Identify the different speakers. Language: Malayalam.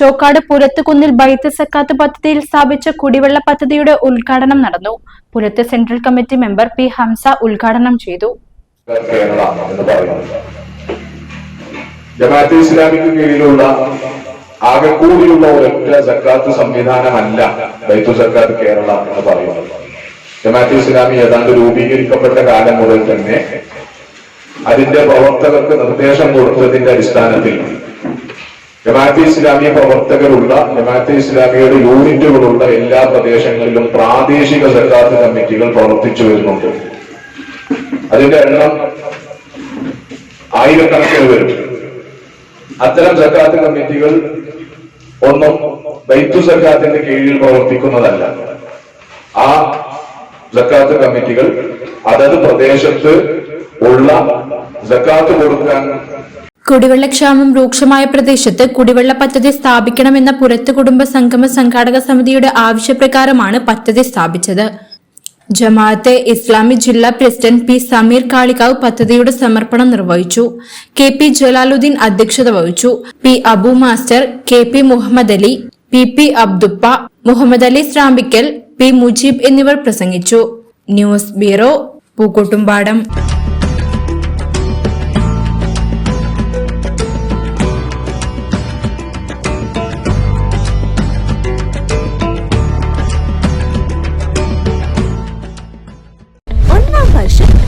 Speaker 1: Chokkad പുരത്തുകുന്നിൽ ബൈത്ത് സക്കാത്ത് പദ്ധതിയിൽ സ്ഥാപിച്ച കുടിവെള്ള പദ്ധതിയുടെ ഉദ്ഘാടനം നടന്നു. പുരത്ത് central committee member P Hamsa ഉദ്ഘാടനം ചെയ്തു.
Speaker 2: ജമാഅത്ത് ഇസ്ലാമിക്ക് കീഴിലുള്ള ആകെ കൂടിയുള്ള ഒരൊറ്റ സക്കാത്ത് സംവിധാനമല്ല ബൈത്തു സക്കാത്ത് കേരള എന്ന് പറയുന്നത്. ജമാഅത്തെ ഇസ്ലാമി ഏതാണ്ട് രൂപീകരിക്കപ്പെട്ട കാലം മുതൽ തന്നെ അതിന്റെ പ്രവർത്തകർക്ക് നിർദ്ദേശം കൊടുത്തതിന്റെ അടിസ്ഥാനത്തിൽ ജമാഅത്തെ ഇസ്ലാമിയ പ്രവർത്തകരുള്ള ജമാഅത്തെ ഇസ്ലാമിയുടെ യൂണിറ്റുകളുള്ള എല്ലാ പ്രദേശങ്ങളിലും പ്രാദേശിക സക്കാത്ത് കമ്മിറ്റികൾ പ്രവർത്തിച്ചു വരുന്നുണ്ട്. അതിന്റെ എണ്ണം ആയിരക്കണക്കിന് വരും. അത്തരം സക്കാത്ത് കമ്മിറ്റികൾ ഒന്നും ബൈത്തു സക്കാത്തിന്റെ കീഴിൽ പ്രവർത്തിക്കുന്നതല്ല. ആ സക്കാത്ത് കമ്മിറ്റികൾ അതത് പ്രദേശത്ത് ഉള്ള സക്കാത്ത് കൊടുക്കാൻ
Speaker 1: കുടിവെള്ളക്ഷാമം രൂക്ഷമായ പ്രദേശത്ത് കുടിവെള്ള പദ്ധതി സ്ഥാപിക്കണമെന്ന പുരത്ത് കുടുംബ സംഗമ സംഘാടക സമിതിയുടെ ആവശ്യപ്രകാരമാണ് പദ്ധതി സ്ഥാപിച്ചത്. ജമാഅത്തെ ഇസ്ലാമി ജില്ലാ പ്രസിഡന്റ് പി സമീർ കാളികാവ് പദ്ധതിയുടെ സമർപ്പണം നിർവഹിച്ചു. കെ പി ജലാലുദ്ദീൻ അധ്യക്ഷത വഹിച്ചു. P Abu master K P Muhammad Ali P P Abdupa Muhammad Ali Srambikkal P Mujeeb എന്നിവർ പ്രസംഗിച്ചു. News bureau Pookkottumpadam.